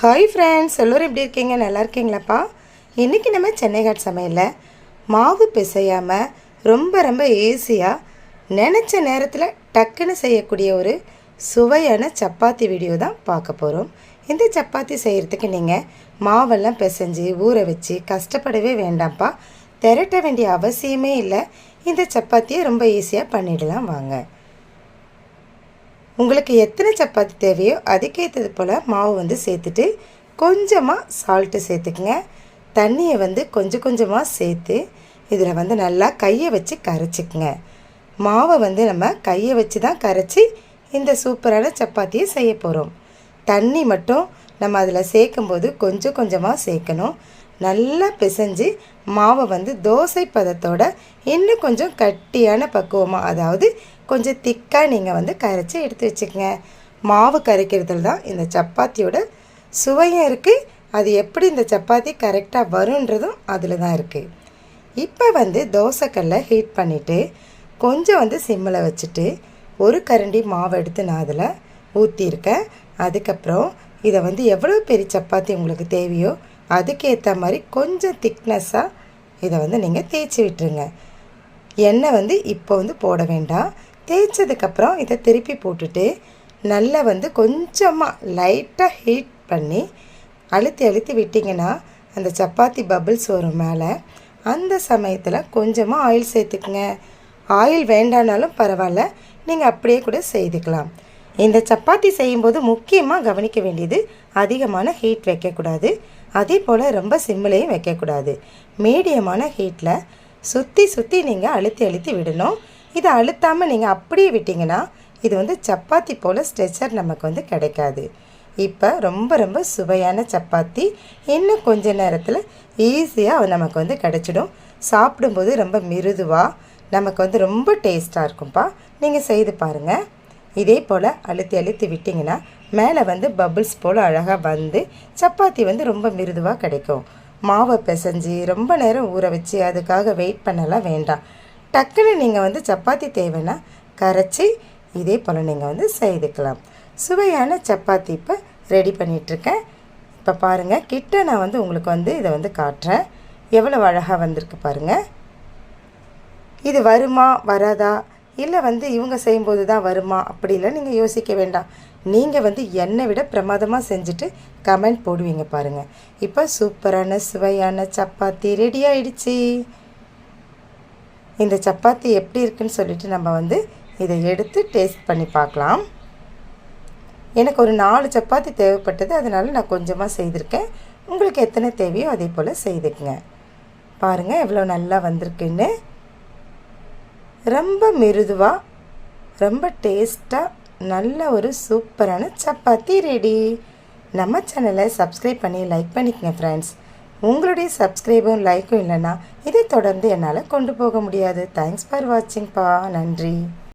Hi friends எல்லோரும் எப்படி இருக்கீங்க? நல்லா இருக்கீங்களாப்பா? இன்றைக்கி நம்ம சென்னை காட் சமையலில் மாவு பிசையாமல் ரொம்ப ரொம்ப ஈஸியாக நினச்ச நேரத்தில் டக்குன்னு செய்யக்கூடிய ஒரு சுவையான சப்பாத்தி வீடியோ தான் பார்க்க போகிறோம் இந்த சப்பாத்தி செய்கிறதுக்கு நீங்கள் மாவெல்லாம் பிசைஞ்சு ஊற வச்சு கஷ்டப்படவே வேண்டாம்ப்பா. திரட்ட வேண்டிய அவசியமே இல்லை. இந்த சப்பாத்தியை ரொம்ப ஈஸியாக பண்ணிடலாம் வாங்க. உங்களுக்கு எத்தனை சப்பாத்தி தேவையோ அதுக்கேற்றது போல் மாவு வந்து சேர்த்துட்டு கொஞ்சமாக சால்ட்டு சேர்த்துக்குங்க. தண்ணியை வந்து கொஞ்சம் கொஞ்சமாக சேர்த்து இதில் வந்து நல்லா கையை வச்சு கரைச்சிக்குங்க. மாவை வந்து நம்ம கையை வச்சு தான் கரைச்சி இந்த சூப்பரான சப்பாத்தியை செய்ய போகிறோம் தண்ணி மட்டும் நம்ம அதில் சேர்க்கும்போது கொஞ்சம் கொஞ்சமாக சேர்க்கணும். நல்லா பிசைஞ்சு மாவை வந்து தோசை பதத்தோட இன்னும் கொஞ்சம் கட்டியான பக்குவமாக அதாவது கொஞ்சம் திக்காக நீங்கள் வந்து கரைச்சி எடுத்து வச்சுக்கோங்க. மாவு கரைக்கிறதுல தான் இந்த சப்பாத்தியோட சுவையும் இருக்குது அது எப்படி இந்த சப்பாத்தி கரெக்டாக வருன்றதும் அதில் தான் இருக்குது இப்போ வந்து தோசைக்கல்லை ஹீட் பண்ணிவிட்டு கொஞ்சம் வந்து சிம்மில் வச்சுட்டு ஒரு கரண்டி மாவு எடுத்து நான் அதில் ஊற்றியிருக்கேன் அதுக்கப்புறம் இதை வந்து எவ்வளோ பெரிய சப்பாத்தி உங்களுக்கு தேவையோ அதுக்கேற்ற மாதிரி கொஞ்சம் திக்னஸ்ஸாக இதை வந்து நீங்கள் தேய்ச்சி விட்டுருங்க. எண்ணெய் வந்து இப்போ வந்து போட வேண்டாம். தேய்ச்சதுக்கப்புறம் இதை திருப்பி போட்டுட்டு நல்லா வந்து கொஞ்சமாக லைட்டாக ஹீட் பண்ணி அழுத்தி அழுத்தி விட்டிங்கன்னா அந்த சப்பாத்தி பபிள்ஸ் வரும் மேலே. அந்த சமயத்தில் கொஞ்சமாக ஆயில் சேர்த்துக்குங்க. ஆயில் வேண்டானாலும் பரவாயில்ல. நீங்கள் அப்படியே கூட செய்துக்கலாம். இந்த சப்பாத்தி செய்யும்போது முக்கியமாக கவனிக்க வேண்டியது அதிகமான ஹீட் வைக்கக்கூடாது. அதே போல் ரொம்ப சிம்மிலையும் வைக்கக்கூடாது. மீடியமான ஹீட்டில் சுற்றி சுற்றி நீங்கள் அழுத்தி அழுத்தி விடணும். இதை அழுத்தாமல் நீங்கள் அப்படியே விட்டிங்கன்னா இது வந்து சப்பாத்தி போல் ஸ்ட்ரெச்சர் நமக்கு வந்து கிடைக்காது. இப்போ ரொம்ப ரொம்ப சுவையான சப்பாத்தி. இன்னும் கொஞ்ச நேரத்தில் ஈஸியாக நமக்கு வந்து கிடச்சிடும். சாப்பிடும்போது ரொம்ப மிருதுவாக நமக்கு வந்து ரொம்ப டேஸ்ட்டாக இருக்கும்ப்பா நீங்கள் செய்து பாருங்கள் இதே போல் அழுத்தி அழுத்தி விட்டிங்கன்னா மேலே வந்து பபுள்ஸ் போல் அழகாக வந்து சப்பாத்தி வந்து ரொம்ப மிருதுவாக கிடைக்கும். மாவை பிசைஞ்சு ரொம்ப நேரம் ஊற வச்சு அதுக்காக வெயிட் பண்ணலாம் வேண்டாம். டக்குன்னு நீங்கள் வந்து சப்பாத்தி தேவைன்னா கரைச்சி இதே போல் நீங்கள் வந்து செய்துக்கலாம். சுவையான சப்பாத்தி இப்போ ரெடி பண்ணிகிட்ருக்கேன் இப்போ பாருங்கள் கிட்ட நான் வந்து உங்களுக்கு வந்து இதை வந்து காட்டுறேன். எவ்வளோ அழகாக வந்திருக்கு பாருங்கள் இது வருமா வராதா? இல்லை வந்து இவங்க செய்யும்போது தான் வருமா அப்படிலாம் நீங்கள் யோசிக்க வேண்டாம். நீங்கள் வந்து என்னை விட பிரமாதமாக செஞ்சுட்டு கமெண்ட் போடுவீங்க பாருங்கள் இப்போ சூப்பரான சுவையான சப்பாத்தி ரெடி ஆயிடுச்சு. இந்த சப்பாத்தி எப்படி இருக்குன்னு சொல்லிட்டு நம்ம வந்து இதை எடுத்து டேஸ்ட் பண்ணி பார்க்கலாம். எனக்கு ஒரு நாலு சப்பாத்தி தேவைப்பட்டது அதனால் நான் கொஞ்சமாக செய்திருக்கேன். உங்களுக்கு எத்தனை தேவையோ அதே போல் செய்துக்குங்க. பாருங்கள் எவ்வளோ நல்லா வந்திருக்குன்னு. ரொம்ப மிருதுவாக ரொம்ப டேஸ்ட்டாக நல்ல ஒரு சூப்பரான சப்பாத்தி ரெடி நம்ம சேனலை சப்ஸ்கிரைப் பண்ணி லைக் பண்ணிக்கங்க ஃப்ரெண்ட்ஸ் உங்களுடைய சப்ஸ்கிரைபும் லைக்கும் இல்லைன்னா இதை தொடர்ந்து என்னால் கொண்டு போக முடியாது. தேங்க்ஸ் ஃபார் வாட்சிங்ப்பா நன்றி.